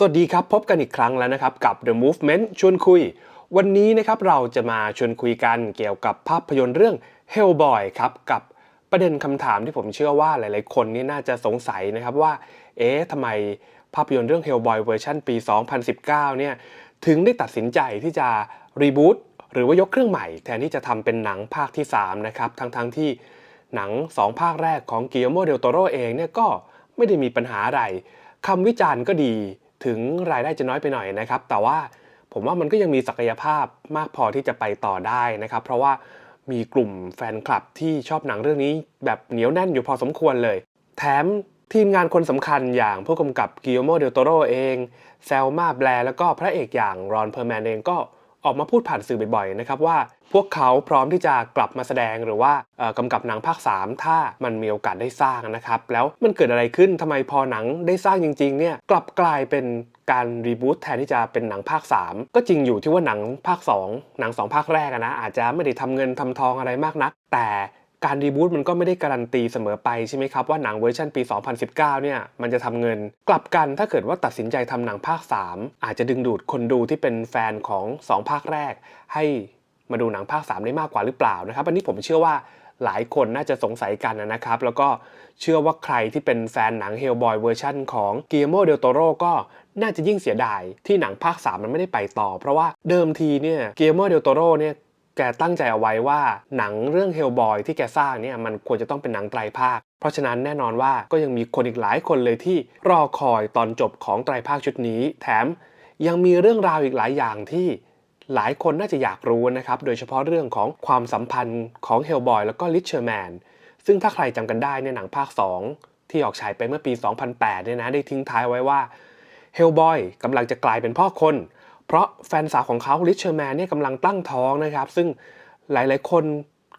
สวัสดีครับ พบกันอีกครั้งแล้วนะครับ กับ The Movement ชวนคุย วันนี้นะครับเราจะมาชวนคุยกันเกี่ยวกับภาพยนตร์เรื่อง Hellboy ครับ กับประเด็นคำถามที่ผมเชื่อว่าหลายๆ คนนี่น่าจะสงสัยนะครับว่า เอ๊ะทำไมภาพยนตร์เรื่อง Hellboy เวอร์ชันปี 2019 เนี่ยถึงได้ตัดสินใจที่จะรีบูตหรือว่ายกเครื่องใหม่ แทนที่จะทำเป็นหนังภาคที่ 3 นะครับทั้งๆที่หนัง 2 ภาคแรกของกิ l โมเดลโตโรเองเนี่ยก็ไม่ได้มีปัญหาอะไรคำวิจารณ์ก็ดี ถึงรายได้จะน้อยไปหน่อยนะครับ แต่ว่าผมว่ามันก็ยังมีศักยภาพมากพอที่จะไปต่อได้นะครับ เพราะว่ามีกลุ่มแฟนคลับที่ชอบหนังเรื่องนี้แบบเหนียวแน่นอยู่พอสมควรเลย แถมทีมงานคนสำคัญอย่างผู้กำกับกิโอโมเดลโตโรเอง แซลมาแบลแล้วก็พระเอกอย่างรอนเพอร์แมนเองก็ ออกมาพูดผ่านสื่อบ่อยๆนะครับว่าพวกเขาพร้อมที่จะกลับมาแสดงหรือว่ากำกับหนังภาค 3 ถ้ามันมีโอกาสได้สร้างนะครับแล้วมันเกิดอะไรขึ้นทำไมพอหนังได้สร้างจริงๆเนี่ยกลับกลายเป็นการรีบูตแทนที่จะเป็นหนังภาค 3 ก็จริงอยู่ที่ว่าหนังภาค 2 หนัง 2 ภาคแรกนะอาจจะไม่ได้ทำเงินทำทองอะไรมากนัก แต่ การรีบูตมันก็ไม่ได้การันตีเสมอไปใช่ไหมครับว่าหนังเวอร์ชันปี 2019 เนี่ยมันจะทำเงิน กลับกันถ้าเกิดว่าตัดสินใจทำหนังภาค 3 อาจจะดึงดูดคนดูที่เป็นแฟนของ 2 ภาคแรก ให้มาดูหนังภาค 3 ได้มากกว่าหรือเปล่านะครับ อันนี้ผมเชื่อว่าหลายคนน่าจะสงสัยกันนะครับ แล้วก็เชื่อว่าใครที่เป็นแฟนหนัง Hellboy เวอร์ชันของ Guillermo del Toro ก็น่าจะยิ่งเสียดายที่หนังภาค 3 มันไม่ได้ไปต่อ เพราะว่าเดิมทีเนี่ย Guillermo del Toro เนี่ย แกตั้งใจเอาไว้ว่าหนังเรื่อง Hellboy ที่แกสร้างเนี่ยมันควรจะต้องเป็นหนังไตรภาค เพราะฉะนั้นแน่นอนว่าก็ยังมีคนอีกหลายคนเลยที่รอคอยตอนจบของไตรภาคชุดนี้ แถมยังมีเรื่องราวอีกหลายอย่างที่หลายคนน่าจะอยากรู้นะครับ โดยเฉพาะเรื่องของความสัมพันธ์ของ Hellboy แล้วก็ Licherman ซึ่งถ้าใครจำกันได้ในหนังภาค 2 ที่ออกฉายไปเมื่อปี 2008 เนี่ยนะได้ทิ้งท้ายไว้ว่า Hellboy กำลังจะกลายเป็นพ่อคน เพราะแฟนสาวของเขา Licherman เนี่ยกำลังตั้งท้องนะครับ ซึ่งหลายๆ คน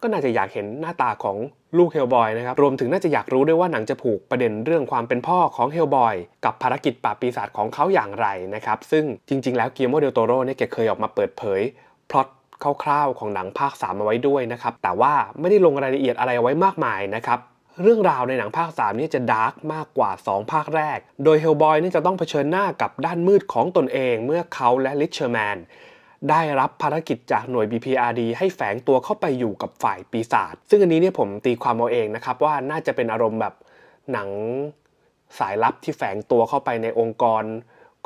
ก็น่าจะอยากเห็นหน้าตาของลูกเฮลบอยนะครับ รวมถึงน่าจะอยากรู้ด้วยว่าหนังจะผูกประเด็นเรื่องความเป็นพ่อของเฮลบอยกับภารกิจปราบปีศาจของเขาอย่างไรนะครับ ซึ่งจริง ๆ แล้วเกียร์โมเดลโตโรเนี่ยแกเคยออกมาเปิดเผยพล็อตคร่าวๆ ของหนังภาค3มาไว้ด้วยนะครับ แต่ว่าไม่ได้ลงรายละเอียดอะไรไว้มากมายนะครับ เรื่องราวในหนังภาค 3 นี่จะดาร์กมากกว่า 2 ภาคแรก โดยเฮลบอยนี่จะต้องเผชิญหน้ากับด้านมืดของตนเองเมื่อเขาและลิเชอร์แมนได้รับภารกิจจากหน่วย BPRD ให้แฝงตัวเข้าไปอยู่กับฝ่ายปีศาจ ซึ่งอันนี้เนี่ยผมตีความเอาเองนะครับว่าน่าจะเป็นอารมณ์แบบหนังสายลับที่แฝงตัวเข้าไปในองค์กร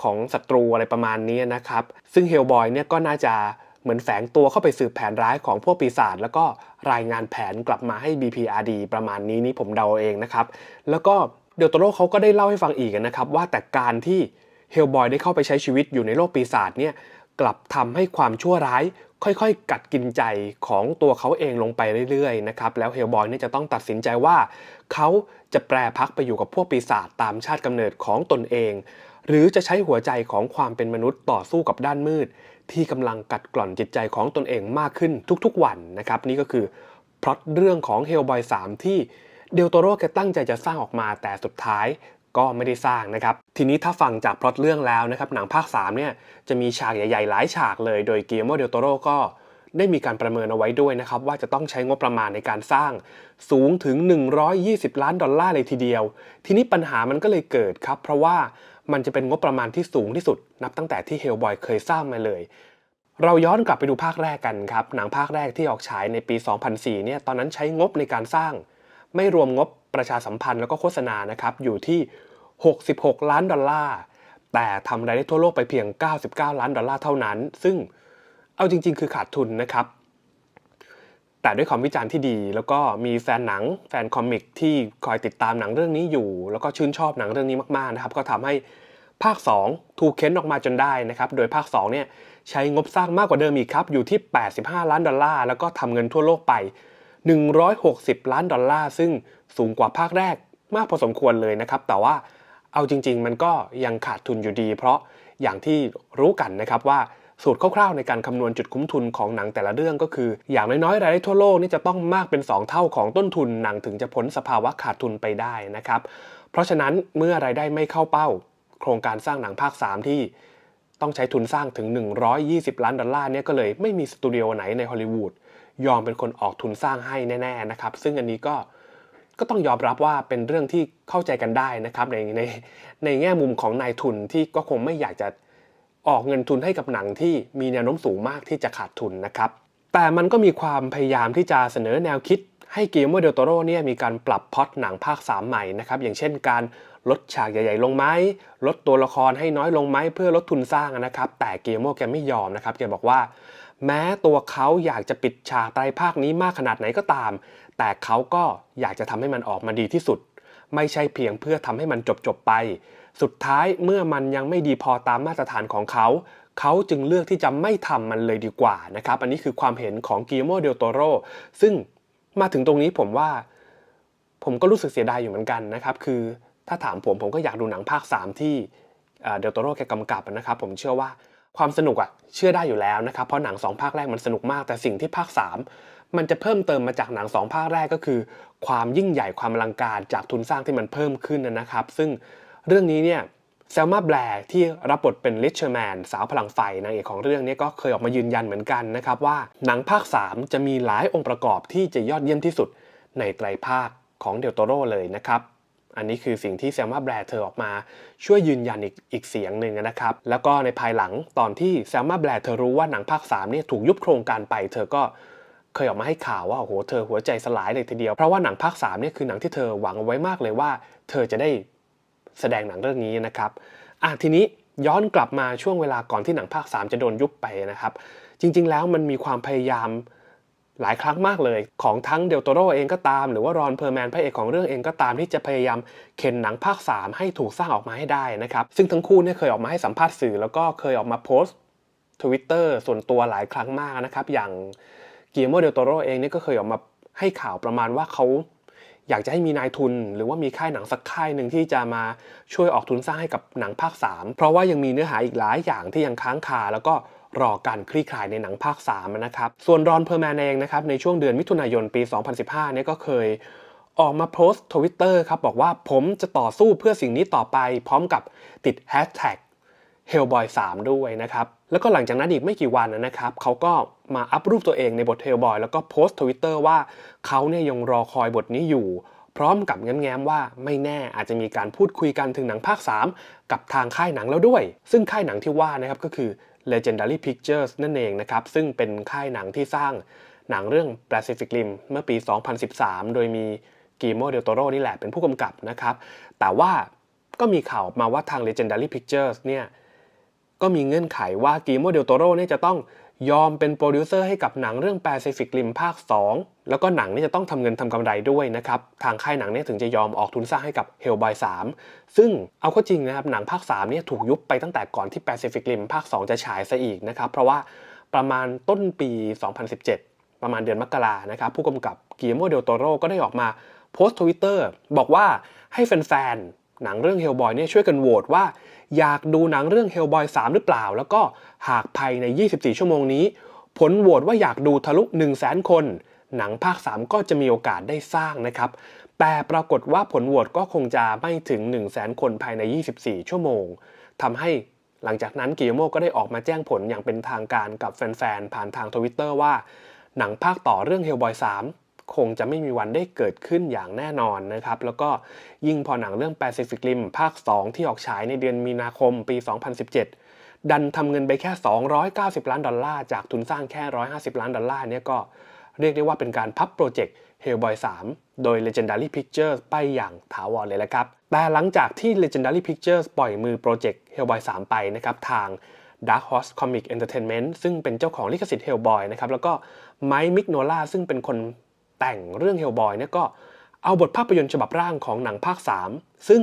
ของศัตรูอะไรประมาณนี้นะครับ ซึ่งเฮลบอยเนี่ยก็น่าจะ เหมือนแฝงตัวเข้าไปสืบแผนร้ายของพวกปีศาจแล้วก็รายงานแผนกลับมาให้ BPRD ประมาณนี้นี่ผมเดาเองนะครับ แล้วก็เดลโตโรเขาก็ได้เล่าให้ฟังอีกนะครับ ว่าแต่การที่เฮลบอยได้เข้าไปใช้ชีวิตอยู่ในโลกปีศาจเนี่ยกลับทำให้ความชั่วร้าย ค่อยๆ กัดกินใจของตัวเขาเองลงไปเรื่อยๆนะครับแล้วเฮลบอยเนี่ยจะต้องตัดสินใจว่า เขาจะแปรพักไปอยู่กับพวกปีศาจตามชาติกำเนิดของตนเอง หรือจะใช้หัวใจของความเป็นมนุษย์ต่อสู้กับด้านมืด ที่กำลังกัดกร่อนจิตใจของตนเองมากขึ้นทุกๆวันนะครับ นี่ก็คือพล็อตเรื่องของ Hellboy 3 ที่เดลโตโรแกตั้งใจจะสร้างออกมาแต่สุดท้ายก็ไม่ได้สร้างนะครับ ทีนี้ถ้าฟังจากพล็อตเรื่องแล้วนะครับ หนังภาค 3 เนี่ยจะมีฉากใหญ่ๆ หลายฉากเลย โดยเกียร์โมเดลโตโรก็ได้มีการประเมินเอาไว้ด้วยนะครับ ว่าจะต้องใช้งบประมาณในการสร้างสูงถึง 120 ล้านดอลลาร์เลยทีเดียว ทีนี้ปัญหามันก็เลยเกิดครับ เพราะว่า มันจะเป็นงบประมาณที่สูงที่สุด นับตั้งแต่ที่เฮลบอยเคยสร้างมาเลย เราย้อนกลับไปดูภาคแรกกันครับ หนังภาคแรกที่ออกฉายในปี 2004 เนี่ย ตอนนั้นใช้งบในการสร้าง ไม่รวมงบประชาสัมพันธ์แล้วก็โฆษณานะครับ อยู่ที่ 66 ล้านดอลลาร์ แต่ทำรายได้ทั่วโลกไปเพียง 99 ล้านดอลลาร์เท่านั้น ซึ่งเอาจริง ๆ คือขาดทุนนะครับ แต่ด้วยความวิจารณ์ที่ดี แล้วก็มีแฟนหนังแฟนคอมิกที่คอยติดตามหนังเรื่องนี้อยู่ แล้วก็ชื่นชอบหนังเรื่องนี้มากๆนะครับ ก็ทำให้ภาค 2 ถูกเค้นออกมาจนได้นะครับ โดยภาค2เนี่ยใช้งบสร้างมากกว่าเดิมอีกครับ อยู่ที่ 85 ล้านดอลลาร์ แล้วก็ทำเงินทั่วโลกไป 160 ล้านดอลลาร์ ซึ่งสูงกว่าภาคแรกมากพอสมควรเลยนะครับ แต่ว่าเอาจริง ๆ มันก็ยังขาดทุนอยู่ดี เพราะอย่างที่รู้กันนะครับว่า สูตรคร่าวๆในการคำนวณจุดคุ้มทุนของหนังแต่ละเรื่องก็คือ อย่างน้อยๆรายได้ทั่วโลกนี่จะต้องมากเป็น 2 เท่าของต้นทุนหนังถึงจะพ้นสภาวะขาดทุนไปได้นะครับ เพราะฉะนั้นเมื่อรายได้ไม่เข้าเป้า โครงการสร้างหนังภาค 3 ที่ต้องใช้ทุนสร้างถึง 120 ล้านดอลลาร์เนี่ยก็เลยไม่มีสตูดิโอไหนในฮอลลีวูดยอมเป็นคนออกทุนสร้างให้แน่ๆนะครับ ซึ่งอันนี้ก็ก็ต้องยอมรับว่าเป็นเรื่องที่เข้าใจกันได้นะครับในในในแง่มุมของนายทุนที่ก็คงไม่อยากจะ ออกเงินทุนให้กับหนังที่มีแนวโน้มสูงมากที่จะขาดทุนนะครับ แต่มันก็มีความพยายามที่จะเสนอแนวคิดให้เกียร์โมเดลโตโรเนี่ยมีการปรับพล็อตหนังภาค 3 ใหม่นะครับ อย่างเช่นการลดฉากใหญ่ๆลงไหมลดตัวละครให้น้อยลงไหมเพื่อลดทุนสร้างนะครับ แต่เกียร์โมแกไม่ยอมนะครับแกบอกว่า แม้ตัวเขาอยากจะปิดฉากไตรภาคนี้มากขนาดไหนก็ตาม แต่เขาก็อยากจะทำให้มันออกมาดีที่สุด ไม่ใช่เพียงเพื่อทำให้มันจบๆไป สุดท้ายเมื่อมันยังไม่ดีพอตามมาตรฐานของเขา เขาจึงเลือกที่จะไม่ทำมันเลยดีกว่านะครับ อันนี้คือความเห็นของกิโมเดลโตโรซึ่งมาถึงตรงนี้ผมว่า ผมก็รู้สึกเสียดายอยู่เหมือนกันนะครับ คือถ้าถามผมผมก็อยากดูหนังภาค 3 ที่เดลโตโรแกกำกับนะครับ ผมเชื่อว่าความสนุกอะเชื่อได้อยู่แล้วนะครับ เพราะหนัง 2 ภาคแรกมันสนุกมากแต่สิ่งที่ภาค 3 มันจะเพิ่มเติมมาจากหนัง 2 ภาคแรกก็คือ ความยิ่งใหญ่ความอลังการจากทุนสร้างที่มันเพิ่มขึ้นนะครับ ซึ่ง เรื่องนี้เนี่ยเซลมาแบร์ที่รับบทเป็นลิชเชอร์แมนสาวพลังไฟนางเอกของเรื่องนี้ก็เคยออกมายืนยันเหมือนกันนะครับว่าหนังภาค 3 จะมีหลายองค์ประกอบที่จะยอดเยี่ยมที่สุดในไตรภาคของเดลโตโรเลยนะครับ อันนี้คือสิ่งที่เซลมาแบร์เธอออกมาช่วยยืนยันอีกอีกเสียงหนึ่งนะครับ แล้วก็ในภายหลังตอนที่เซลมาแบร์เธอรู้ว่าหนังภาค3เนี่ยถูกยุบโครงการไปเธอก็เคยออกมาให้ข่าวว่าโอ้โหเธอหัวใจสลายเลยทีเดียว เพราะว่าหนังภาค3เนี่ยคือหนังที่เธอหวังเอาไว้มากเลยว่า เธอจะได้ แสดงหนังเรื่องนี้นะครับอะทีนี้ย้อนกลับมาช่วงเวลาก่อนที่หนังภาค 3 จะโดนยุบไปนะครับ จริง ๆ แล้วมันมีความพยายามหลายครั้งมากเลย ของทั้งเดลโตโรเองก็ตาม หรือว่ารอนเพอร์แมนพระเอกของเรื่องเองก็ตามที่จะพยายามเข็นหนังภาค 3 ให้ถูกสร้างออกมาให้ได้นะครับ ซึ่งทั้งคู่เนี่ยเคยออกมาให้สัมภาษณ์สื่อ แล้วก็เคยออกมาโพสต์ทวิตเตอร์ส่วนตัวหลายครั้งมากนะครับ อย่างเกียร์โมเดลโตโรเองเนี่ยก็เคยออกมาให้ข่าวประมาณว่าเขา อยากจะให้มีนายทุน หรือว่ามีค่ายหนังสักค่ายหนึ่งที่จะมาช่วยออกทุนสร้างให้กับหนังภาค 3 เพราะว่ายังมีเนื้อหาอีกหลายอย่างที่ยังค้างคาแล้วก็รอการคลี่คลายในหนังภาค 3 นะครับ ส่วนรอนเพอร์แมนเองนะครับ ในช่วงเดือนมิถุนายนปี 2015 เนี่ยก็เคยออกมาโพสต์ทวิตเตอร์ครับ บอกว่าผมจะต่อสู้เพื่อสิ่งนี้ต่อไป พร้อมกับติดแฮชแท็ก Hellboy 3 ด้วยนะครับ แล้วก็หลังจากนั้นอีกไม่กี่วันนะครับเขาก็มาอัพรูปตัวเองในบท Hellboy แล้วก็โพสต์ทวิตเตอร์ว่าเขาเนี่ยยังรอคอยบทนี้อยู่ พร้อมกับแง้มๆว่าไม่แน่อาจจะมีการพูดคุยกันถึงหนังภาค 3 กับทางค่ายหนังแล้วด้วย ซึ่งค่ายหนังที่ว่านะครับก็คือ Legendary Pictures นั่นเองนะครับซึ่งเป็นค่ายหนังที่สร้างหนังเรื่อง Pacific Rim เมื่อปี 2013 โดยมีกีโมเดลโตโรนี่แหละเป็นผู้กำกับนะครับแต่ว่าก็มีข่าวมาว่าทาง Legendary Pictures เนี่ย ก็มีเงื่อนไขว่ากีโมเดลโตโร่เนี่ยจะต้องยอมเป็นโปรดิวเซอร์ให้กับหนังเรื่อง Pacific Rim ภาค 2 แล้วก็หนังนี่จะต้องทำเงินทำกำไรด้วยนะครับ ทางค่ายหนังเนี่ยถึงจะยอมออกทุนสร้างให้กับ Hellboy 3 ซึ่งเอาเข้าจริงนะครับ หนังภาค 3 เนี่ยถูกยุบไปตั้งแต่ก่อนที่ Pacific Rim ภาค 2 จะฉายซะอีกนะครับ เพราะว่าประมาณต้นปี 2017 ประมาณเดือนมกรานะครับ ผู้กำกับกีโมเดลโตโรก็ได้ออกมาโพสต์ทวิตเตอร์บอกว่าให้แฟนๆ หนังเรื่อง Hellboy เนี่ยช่วยกันโหวตว่า อยากดูหนังเรื่อง Hellboy 3หรือเปล่า แล้วก็หากภายใน 24 ชั่วโมงนี้ ผลโหวตว่าอยากดูทะลุ 1 0 0 0 0แคน หนังภาค 3 ก็จะมีโอกาสได้สร้างนะครับ แต่ปรากฏว่าผลโหวตก็คงจะไม่ถึง 1 0 0 0 0แคนภายใน 24 ชั่วโมงทำให้หลังจากนั้นกิโยโมก็ได้ออกมาแจ้งผลอย่างเป็นทางการกับแฟนๆผ่านทางทวิตเตอร์ว่าหนังภาคต่อเรื่อง Hellboy 3 คงจะไม่มีวันได้เกิดขึ้นอย่างแน่นอนนะครับ แล้วก็ยิ่งพอหนังเรื่อง Pacific Rim ภาค 2 ที่ออกฉายในเดือนมีนาคมปี 2017 ดันทำเงินไปแค่ 290 ล้านดอลลาร์ จากทุนสร้างแค่ 150 ล้านดอลลาร์เนี่ยก็เรียกได้ว่าเป็นการพับโปรเจกต์ Hellboy 3 โดย Legendary Pictures ไปอย่างถาวรเลยแหละครับ แต่หลังจากที่ Legendary Pictures ปล่อยมือโปรเจกต์ Hellboy 3 ไปนะครับทาง Dark Horse Comic Entertainment ซึ่งเป็นเจ้าของลิขสิทธิ์ Hellboy นะครับแล้วก็ Mike Mignola ซึ่งเป็นคน แต่งเรื่อง Hellboy เนี่ยก็เอาบทภาพยนตร์ฉบับร่างของหนังภาค 3 ซึ่ง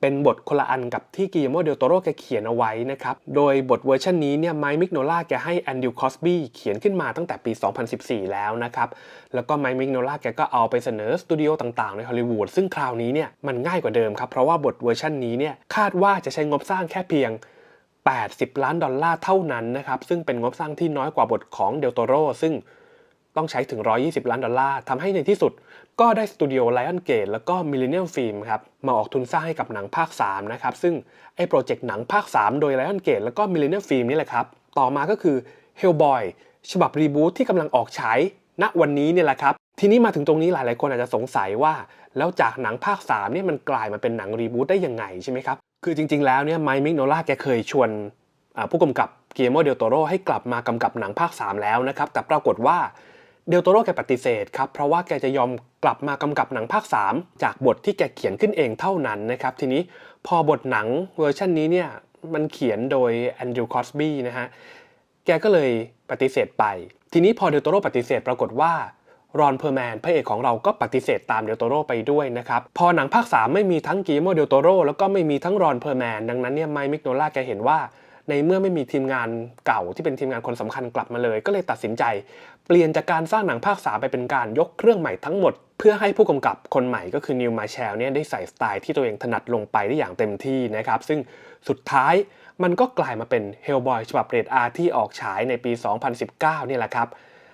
เป็นบทคนละอันกับที่กิโมเดลโตโรแกเขียนเอาไว้นะครับ โดยบทเวอร์ชันนี้เนี่ยไมค์มิกโนล่าแกให้แอนดิวคอสบี้เขียนขึ้นมาตั้งแต่ปี 2014 แล้วนะครับ แล้วก็ไมค์มิกโนล่าแกก็เอาไปเสนอสตูดิโอต่างๆ ในฮอลลีวูดซึ่งคราวนี้เนี่ยมันง่ายกว่าเดิมครับ เพราะว่าบทเวอร์ชันนี้เนี่ยคาดว่าจะใช้งบสร้างแค่เพียง 80 ล้านดอลลาร์เท่านั้นนะครับ ซึ่งเป็นงบสร้างที่น้อยกว่าบทของเดลโตโรซึ่ง ต้องใช้ถึง 120 ล้านดอลลาร์ทำให้ในที่สุด ก็ได้สตูดิโอไลออนเกตแล้วก็มิลเลนเนียมฟิล์มครับมาออกทุนสร้างให้กับหนังภาค 3 นะครับ ซึ่งไอ้โปรเจกต์หนังภาค 3 โดยไลออนเกตแล้วก็มิลเลนเนียมฟิล์มนี่แหละครับ ต่อมาก็คือ Hellboy ฉบับรีบูทที่กำลังออกฉายณวันนี้เนี่ยแหละครับ ทีนี้มาถึงตรงนี้หลาย ๆ คนอาจจะสงสัยว่า แล้วจากหนังภาค3เนี่ยมันกลายมาเป็นหนังรีบูตได้ยังไงใช่ไหมครับคือจริง ๆ แล้วเนี่ยไมค์มิกโนล่าแกเคยชวนผู้กำกับเกียร์โมเดลโตโรให้กลับมากำกับหนังภาค 3 แล้วนะครับแต่ปรากฏว่า เดลโตโรแกปฏิเสธครับ เพราะว่าแกจะยอมกลับมากำกับหนังภาค 3 จากบทที่แกเขียนขึ้นเองเท่านั้นนะครับ ทีนี้พอบทหนังเวอร์ชันนี้เนี่ยมันเขียนโดยแอนดรูว์คอสบี้นะฮะ แกก็เลยปฏิเสธไป ทีนี้พอเดลโตโรปฏิเสธปรากฏว่ารอนเพอร์แมนพระเอกของเราก็ปฏิเสธตามเดลโตโรไปด้วยนะครับ พอหนังภาค 3 ไม่มีทั้งกีโมเดลโตโรแล้วก็ไม่มีทั้งรอนเพอร์แมนดังนั้นเนี่ยไมค์มิกโนล่าแกเห็นว่า ในเมื่อไม่มีทีมงานเก่าที่เป็นทีมงานคนสำคัญกลับมาเลย ก็เลยตัดสินใจ เปลี่ยนจากการสร้างหนังภาค3ไปเป็นการยกเครื่องใหม่ทั้งหมด เพื่อให้ผู้กำกับคนใหม่ก็คือนิวมาแชลเนี่ยได้ใส่สไตล์ที่ตัวเองถนัดลงไปได้อย่างเต็มที่นะครับ ซึ่งสุดท้ายมันก็กลายมาเป็น Hellboy ฉบับเรท R ที่ออกฉายในปี 2019 เนี่ยแหละครับ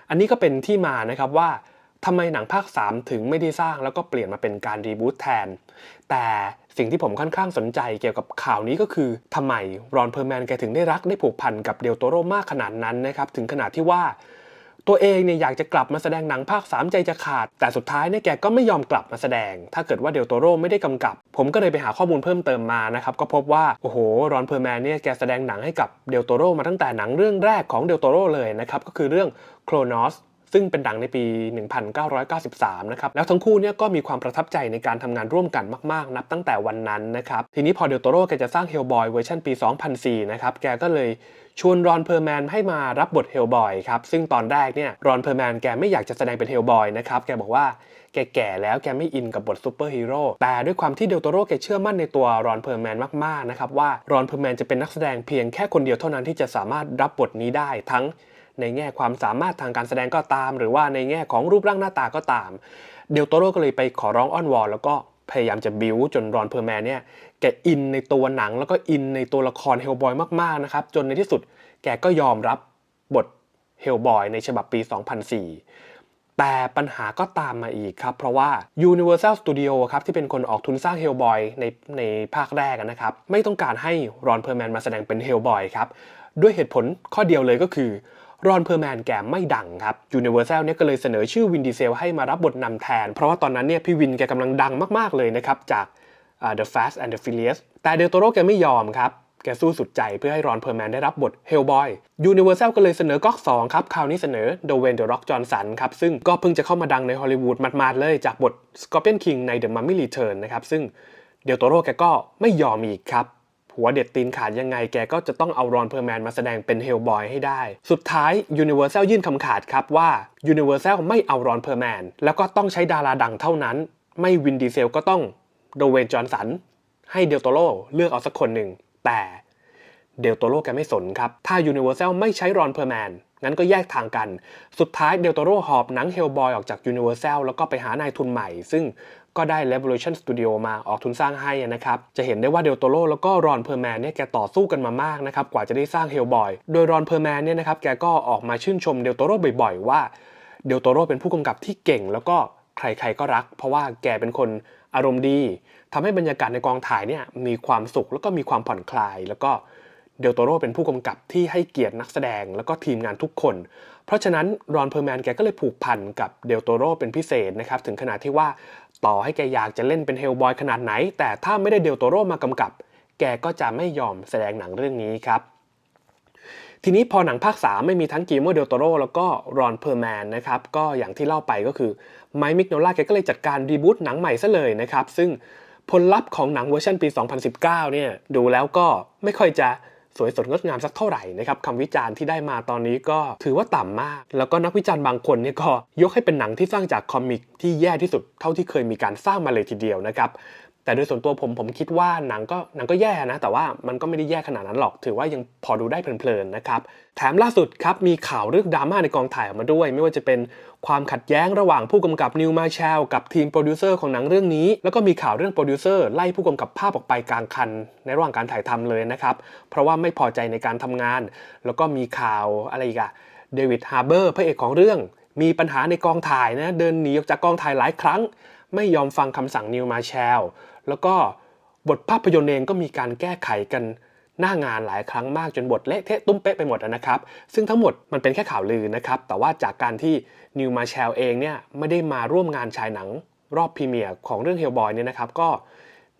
อันนี้ก็เป็นที่มานะครับว่าทำไมหนังภาค 3 ถึงไม่ได้สร้างแล้วก็เปลี่ยนมาเป็นการรีบูตแทน แต่สิ่งที่ผมค่อนข้างสนใจเกี่ยวกับข่าวนี้ก็คือทำไมรอนเพอร์แมนแกถึงได้รักได้ผูกพันกับเดลโตโรมากขนาดนั้นนะครับ ถึงขนาดที่ว่า ตัวเองเนี่ยอยากจะกลับมาแสดงหนังภาค 3 ใจจะขาด แต่สุดท้ายเนี่ยแกก็ไม่ยอมกลับมาแสดง ถ้าเกิดว่าเดลโตโรไม่ได้กำกับ ผมก็เลยไปหาข้อมูลเพิ่มเติมมานะครับ ก็พบว่า โอ้โห รอนเพอร์แมนเนี่ยแกแสดงหนังให้กับเดลโตโรมาตั้งแต่หนังเรื่องแรกของเดลโตโรเลยนะครับ ก็คือเรื่องโครนอส ซึ่งเป็นหนังในปี 1993 นะครับ แล้วทั้งคู่เนี่ยก็มีความประทับใจในการทำงานร่วมกันมากๆ นับตั้งแต่วันนั้นนะครับ ทีนี้พอเดลโตโรแกจะสร้างเฮลบอยเวอร์ชันปี 2004 นะครับ แกก็เลยชวนรอนเพอร์แมนให้มารับบทเฮลบอยครับ ซึ่งตอนแรกเนี่ยรอนเพอร์แมนแกไม่อยากจะแสดงเป็นเฮลบอยนะครับ แกบอกว่าแกแก่แล้วแกไม่อินกับบทซูเปอร์ฮีโร่ แต่ด้วยความที่เดลโตโรแกเชื่อมั่นในตัวรอนเพอร์แมนมากๆนะครับว่ารอนเพอร์แมนจะเป็นนักแสดงเพียงแค่คนเดียวเท่านั้นที่จะสามารถรับบทนี้ได้ทั้ง ในแง่ความสามารถทางการแสดงก็ตาม หรือว่าในแง่ของรูปร่างหน้าตาก็ตาม เดลโตโรก็เลยไปขอร้องอ้อนวอนแล้วก็พยายามจะบิวจนรอนเพอร์แมนเนี่ยแกอินในตัวหนังแล้วก็อินในตัวละครเฮลบอยมากๆนะครับจนในที่สุดแกก็ยอมรับบทเฮลบอยในฉบับปี 2004 แต่ปัญหาก็ตามมาอีกครับ เพราะว่า Universal Studio ครับที่เป็นคนออกทุนสร้าง Hellboy ในในภาคแรกนะครับ ไม่ต้องการให้รอนเพอร์แมนมาแสดงเป็น Hellboy ครับ ด้วยเหตุผลข้อเดียวเลยก็คือ รอนเพอร์แมนแกไม่ดังครับ Universal เนี่ยก็เลยเสนอชื่อวินดีเซลให้มารับบทนำแทน เพราะว่าตอนนั้นเนี่ยพี่วินแกกำลังดังมากๆเลยนะครับจาก uh, The Fast and the Furious แต่เดลโตโรแกไม่ยอมครับแกสู้สุดใจเพื่อให้รอนเพอร์แมนได้รับบทเฮลบอย Universal ก็เลยเสนอก๊อก2ครับ คราวนี้เสนอโดเวนเดอะร็อกจอห์นสันครับ ซึ่งก็เพิ่งจะเข้ามาดังในฮอลลีวูดมาดๆเลยจากบท Scorpion King ใน The Mummy Return นะครับ ซึ่งเดลโตโรแกก็ไม่ยอมอีกครับ หัวเด็ดตีนขาดยังไงแกก็จะต้องเอารอนเพอร์แมนมาแสดงเป็นเฮลบอยให้ได้ สุดท้าย Universal ยื่นคำขาดครับว่า Universal ไม่เอารอนเพอร์แมนแล้วก็ต้องใช้ดาราดังเท่านั้น ไม่วินดีเซลก็ต้องโดเวนจอห์นสันให้เดลโตโรเลือกเอาสักคนหนึ่งแต่เดลโตโรแกไม่สนครับ ถ้า Universal ไม่ใช้รอนเพอร์แมนงั้นก็แยกทางกัน สุดท้ายเดลโตโรหอบหนังเฮลบอยออกจาก Universal แล้วก็ไปหานายทุนใหม่ ซึ่ง ก็ได้ Revolution Studio มาออกทุนสร้างให้นะครับ จะเห็นได้ว่าเดลโตโรแล้วก็รอนเพอร์แมนเนี่ยแกต่อสู้กันมามากนะครับกว่าจะได้สร้างเฮลบอยโดยรอนเพอร์แมนเนี่ยนะครับแกก็ออกมาชื่นชมเดลโตโรบ่อยๆ ว่าเดลโตโรเป็นผู้กำกับที่เก่ง แล้วก็ใครๆก็รัก เพราะว่าแกเป็นคนอารมณ์ดีทำให้บรรยากาศในกองถ่ายเนี่ยมีความสุขแล้วก็มีความผ่อนคลาย แล้วก็เดลโตโรเป็นผู้กำกับที่ให้เกียรตินักแสดง แล้วก็ทีมงานทุกคน เพราะฉะนั้นรอนเพอร์แมนแกก็เลยผูกพันกับเดลโตโรเป็นพิเศษนะครับถึงขนาดที่ว่าต่อให้แกอยากจะเล่นเป็นเฮลบอยขนาดไหน แต่ถ้าไม่ได้เดลโตโรมากำกับ แกก็จะไม่ยอมแสดงหนังเรื่องนี้ครับทีนี้พอหนังภาค 3 ไม่มีทั้งกีโมเดลโตโรแล้วก็รอนเพอร์แมนนะครับก็อย่างที่เล่าไปก็คือไมค์มิกโนล่าแกก็เลยจัดการรีบูตหนังใหม่ซะเลยนะครับซึ่งผลลัพธ์ของหนังเวอร์ชันปี 2019 เนี่ยดูแล้วก็ไม่ค่อยจะ สวยสดงดงามสักเท่าไหร่นะครับคำวิจารณ์ที่ได้มาตอนนี้ก็ถือว่าต่ำมาก แล้วก็นักวิจารณ์บางคนเนี่ยก็ยกให้เป็นหนังที่สร้างจากคอมิกที่แย่ที่สุดเท่าที่เคยมีการสร้างมาเลยทีเดียวนะครับ แต่โดยส่วนตัวผมผมคิดว่าหนังก็หนังก็แย่นะ แต่ว่ามันก็ไม่ได้แย่ขนาดนั้นหรอก ถือว่ายังพอดูได้เพลินๆนะครับ แถมล่าสุดครับ มีข่าวเรื่องดราม่าในกองถ่ายออกมาด้วย ไม่ว่าจะเป็นความขัดแย้งระหว่างผู้กำกับนิวมาแชลกับทีมโปรดิวเซอร์ของหนังเรื่องนี้ แล้วก็มีข่าวเรื่องโปรดิวเซอร์ไล่ผู้กำกับภาพออกไปกลางคัน ในระหว่างการถ่ายทำเลยนะครับ เพราะว่าไม่พอใจในการทำงาน แล้วก็มีข่าวอะไรอีกอะเดวิดฮาร์เบอร์พระเอกของเรื่อง มีปัญหาในกองถ่ายนะเดินหนีออกจากกองถ่ายหลายครั้ง ไม่ยอมฟังคำสั่งนิวมาแชล แล้วก็บทภาพยนตร์เองก็มีการแก้ไขกันหน้างานหลายครั้งมากจนบทเละเทะตุ้มเป๊ะไปหมดนะครับ ซึ่งทั้งหมดมันเป็นแค่ข่าวลือนะครับ แต่ว่าจากการที่นิวมาแชลเองเนี่ยไม่ได้มาร่วมงานฉายหนังรอบพรีเมียร์ของเรื่องเฮลบอยเนี่ยนะครับ ก็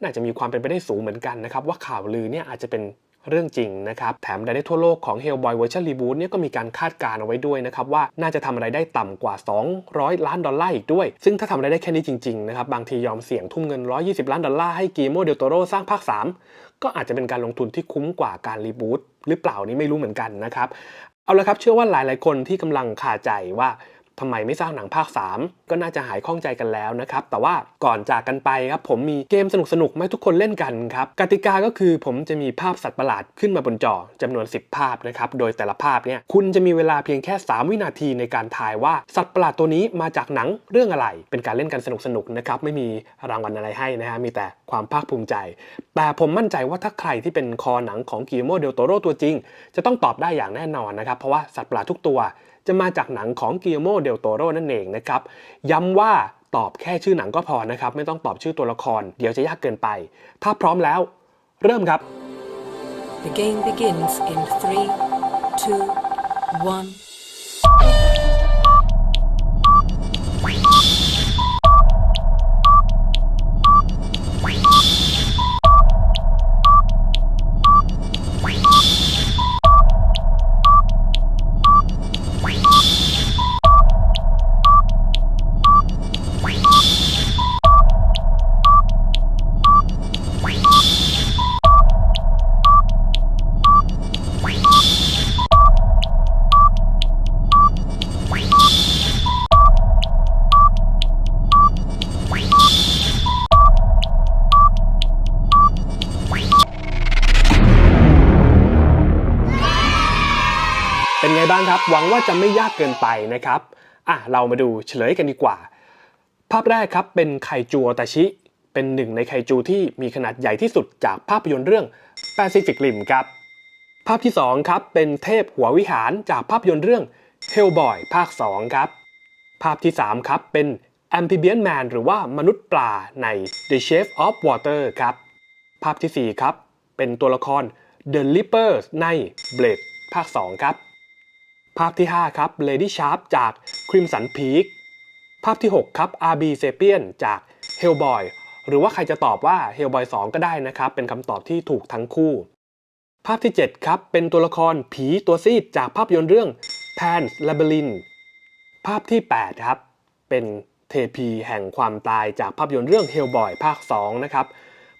น่าจะมีความเป็นไปได้สูงเหมือนกันนะครับ ว่าข่าวลือเนี่ยอาจจะเป็น เรื่องจริงนะครับ แถมรายได้ทั่วโลกของ Hellboy เวอร์ชันรีบูทเนี่ยก็มีการคาดการณ์เอาไว้ด้วยนะครับว่าน่าจะทำอะไรได้ต่ำกว่า 200 ล้านดอลลาร์อีกด้วย ซึ่งถ้าทำอะไรได้แค่นี้จริงๆนะครับบางทียอมเสี่ยงทุ่มเงิน 120 ล้านดอลลาร์ให้กีโมเดลโตโรสร้างภาค 3 ก็อาจจะเป็นการลงทุนที่คุ้มกว่าการรีบูทหรือเปล่านี่ไม่รู้เหมือนกันนะครับเอาละครับเชื่อว่าหลายๆคนที่กำลังคาใจว่า ทำไมไม่สร้างหนังภาค 3 ก็น่าจะหายข้องใจกันแล้วนะครับ แต่ว่าก่อนจากกันไปครับผมมีเกมสนุกๆมาให้ทุกคนเล่นกันครับกติกาก็คือผมจะมีภาพสัตว์ประหลาดขึ้นมาบนจอจำนวน 10 ภาพนะครับโดยแต่ละภาพเนี่ยคุณจะมีเวลาเพียงแค่ 3 วินาทีในการทายว่าสัตว์ประหลาดตัวนี้มาจากหนังเรื่องอะไร เป็นการเล่นกันสนุกๆนะครับไม่มีรางวัลอะไรให้นะฮะมีแต่ความภาคภูมิใจ แต่ผมมั่นใจว่าถ้าใครที่เป็นคอหนังของกิโมเดลโตโรตัวจริง จะต้องตอบได้อย่างแน่นอนนะครับเพราะว่าสัตว์ประหลาดทุกตัว จะมาจากหนังของกิโยโมเดลโตโรนั่นเองนะครับ ย้ำว่าตอบแค่ชื่อหนังก็พอนะครับ ไม่ต้องตอบชื่อตัวละคร เดี๋ยวจะยากเกินไป ถ้าพร้อมแล้ว เริ่มครับ The game begins in 3 2 1 บ้างครับ หวังว่าจะไม่ยากเกินไปนะครับอะเรามาดูเฉลยกันดีกว่า ภาพแรกครับเป็นไคจูโอตาชิ เป็นหนึ่งในไคจูที่มีขนาดใหญ่ที่สุดจากภาพยนตร์เรื่อง Pacific Rim ครับ ภาพที่2ครับเป็นเทพหัววิหารจากภาพยนตร์เรื่อง Hellboy ภาค 2 ครับ ภาพที่ 3 ครับเป็น Amphibian Man หรือว่ามนุษย์ปลาใน The Shape of Water ครับ ภาพทีสี่4 ครับ เป็นตัวละคร The Leapers ใน Blade ภาค 2 ครับ ภาพที่ 5 ครับ Lady Sharp จาก Crimson Peak ภาพที่ 6 ครับ RB Sapien จาก Hellboy หรือว่าใครจะตอบว่า Hellboy 2 ก็ได้นะครับ เป็นคำตอบที่ถูกทั้งคู่ ภาพที่ 7 ครับ เป็นตัวละครผีตัวซีดจากภาพยนตร์เรื่อง Pan's Labyrinth ภาพที่ 8 ครับ เป็นเทพีแห่งความตายจากภาพยนตร์เรื่อง Hellboy ภาค 2 นะครับ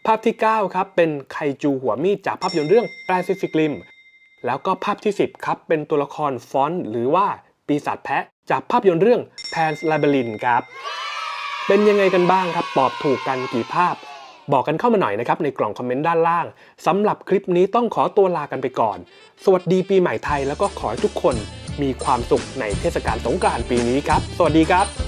ภาพที่ 9 ครับ เป็นไคจูหัวมีดจากภาพยนตร์เรื่อง Pacific Rim แล้วก็ภาพที่ 10 ครับ เป็นตัวละครฟอนต์หรือว่าปีศาจแพะ จากภาพยนตร์เรื่อง Pan's Labyrinth ครับ เป็นยังไงกันบ้างครับ ตอบถูกกันกี่ภาพ บอกกันเข้ามาหน่อยนะครับ ในกล่องคอมเมนต์ด้านล่างสำหรับคลิปนี้ต้องขอตัวลากันไปก่อน สวัสดีปีใหม่ไทยแล้วก็ขอให้ทุกคนมีความสุขในเทศกาลสงกรานต์ปีนี้ครับ สวัสดีครับ